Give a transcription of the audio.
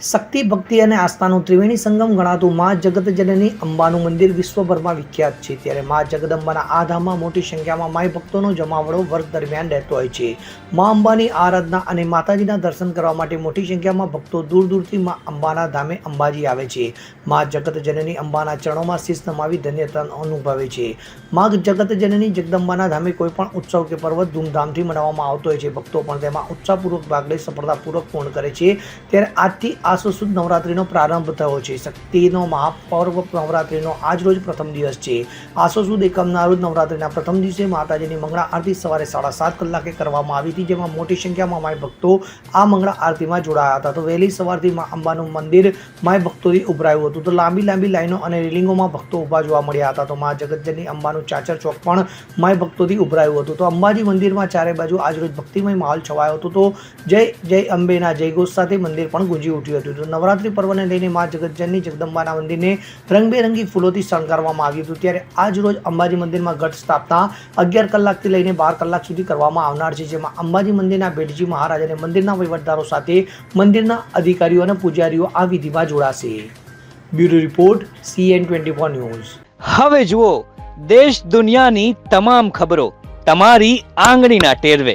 શક્તિ, ભક્તિ અને આસ્થાનું ત્રિવેણી સંગમ ગણાતું મા જગત જનની અંબાનું મંદિર વિશ્વભરમાં વિખ્યાત છે. ત્યારે મા જગદંબાના આ ધામમાં મોટી સંખ્યામાં માય ભક્તોનો જમાવડો વર્ષ દરમિયાન રહેતો હોય છે. મા અંબાની આરાધના અને માતાજીના દર્શન કરવા માટે મોટી સંખ્યામાં ભક્તો દૂર દૂરથી મા અંબાના ધામે અંબાજી આવે છે. મા જગત જનની અંબાના ચરણોમાં શીશ નમાવી ધન્યતા અનુભવે છે. મા જગત જનની જગદંબાના ધામે કોઈ પણ ઉત્સવ કે પર્વ ધૂમધામથી મનાવવામાં આવતો હોય છે. ભક્તો પણ તેમાં ઉત્સાહપૂર્વક ભાગ લઈ સફળતાપૂર્વક પૂર્ણ કરે છે. ત્યારે આજથી આસો સુદ નવરાત્રિનો પ્રારંભ થયો છે. શક્તિનો મહાપર્વ નવરાત્રિનો આજ રોજ પ્રથમ દિવસ છે. આસો સુદ એકમના રોજ નવરાત્રિના પ્રથમ દિવસે માતાજીની મંગળા આરતી સવારે સાડા સાત કલાકે કરવામાં આવી હતી, જેમાં મોટી સંખ્યામાં માય ભક્તો આ મંગળા આરતીમાં જોડાયા હતા. તો વહેલી સવારથી મા અંબાનું મંદિર માય ભક્તોથી ઉભરાયું હતું. તો લાંબી લાંબી લાઈનો અને રેલિંગોમાં ભક્તો ઊભા જોવા મળ્યા હતા. તો મા જગતજની અંબાનું ચાચર ચોક પણ માય ભક્તોથી ઉભરાયું હતું. તો અંબાજી મંદિરમાં ચારે બાજુ આજરોજ ભક્તિમય માહોલ છવાયો હતો. તો જય જય અંબેના જયઘોષ સાથે મંદિર પણ ગુંજી ઉઠ્યું હતું. તો નવરાત્રિ પર્વને લઈને મા જગતજનની જગદંબાના મંદિરને રંગબેરંગી ફૂલોથી શણગારવામાં આવ્યું હતું. ત્યારે આજ રોજ અંબાજી મંદિરમાં ઘટ સ્થાપના અગિયાર કલાકથી લઈને બાર કલાક સુધી કરવામાં આવનાર છે, જેમાં અંબાજી મંદિરના બેટજી મહારાજ અને મંદિરના વહીવટદારો સાથે મંદિરના અધિકારીઓ અને પૂજારીઓ આ વિધિમાં જોડાશે. Bureau report CN twenty four news. હવે જુઓ, દેશ દુનિયાની તમામ ખબરો તમારી આંગળીના ટેરવે.